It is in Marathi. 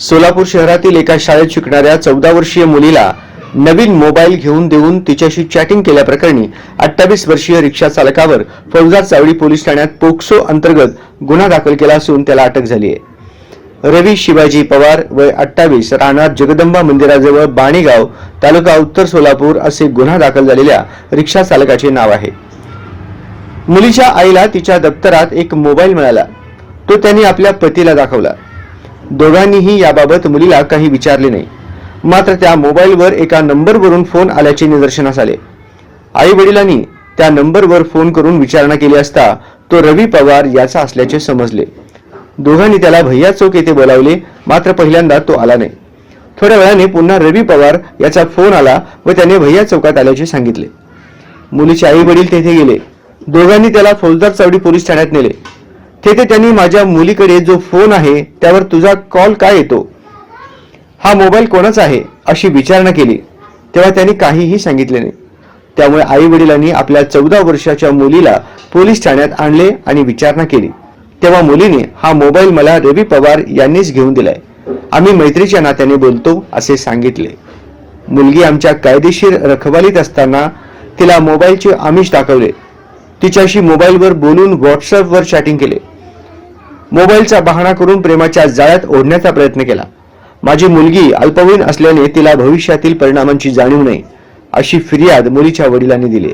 सोलापूर शहरातील एका शाळेत शिकणाऱ्या चौदा वर्षीय मुलीला नवीन मोबाईल घेऊन देऊन तिच्याशी चॅटिंग केल्याप्रकरणी अठ्ठावीस वर्षीय रिक्षा चालकावर फौजदार चावडी पोलीस ठाण्यात पोक्सो अंतर्गत गुन्हा दाखल केला असून त्याला अटक झाली आहे. रवी शिवाजी पवार वय अठ्ठावीस राहणार जगदंबा मंदिराजवळ बाणेगाव तालुका उत्तर सोलापूर असे गुन्हा दाखल झालेल्या रिक्षा चालकाचे नाव आहे. मुलीच्या आईला तिच्या दप्तरात एक मोबाईल मिळाला. तो त्यांनी आपल्या पतीला दाखवला. दोघांनीही याबाबत मुलीला काही विचारले नाही. मात्र त्या मोबाईलवर एका नंबरवरून फोन आल्याचे निदर्शनास आले. आई वडिलांनी त्या नंबरवर फोन करून विचारणा केली असता तो रवी पवार याचा असल्याचे समजले. दोघांनी त्याला भैया चौक येथे बोलावले मात्र पहिल्यांदा तो आला नाही. थोड्या वेळाने पुन्हा रवी पवार याचा फोन आला व त्याने भैया चौकात आल्याचे सांगितले. मुलीचे आई वडील तेथे गेले. दोघांनी त्याला फौजदार चावडी पोलीस ठाण्यात नेले. तेथे त्यांनी माझ्या मुलीकडे जो फोन आहे त्यावर तुझा कॉल काय येतो? हा मोबाईल कोणाचा आहे अशी विचारणा केली. तेव्हा त्यांनी काहीही सांगितले नाही. त्यामुळे आई वडिलांनी आपल्या चौदा वर्षाच्या मुलीला पोलीस ठाण्यात आणले आणि विचारणा केली. तेव्हा मुलीने हा मोबाईल मला रवी पवार यांनीच घेऊन दिलाय. आम्ही मैत्रीच्या नात्याने बोलतो असे सांगितले. मुलगी आमच्या कायदेशीर रखवालीत असताना तिला मोबाईलचे आमिष दाखवले. तिच्याशी मोबाईलवर बोलून व्हॉट्सअपवर चॅटिंग केले. मोबाईलचा बहाणा करून प्रेमाच्या जाळ्यात ओढण्याचा प्रयत्न केला. माझी मुलगी अल्पवयीन असल्याने तिला भविष्यातील परिणामांची जाणीव नाही अशी फिर्याद मुलीच्या वडिलांनी दिली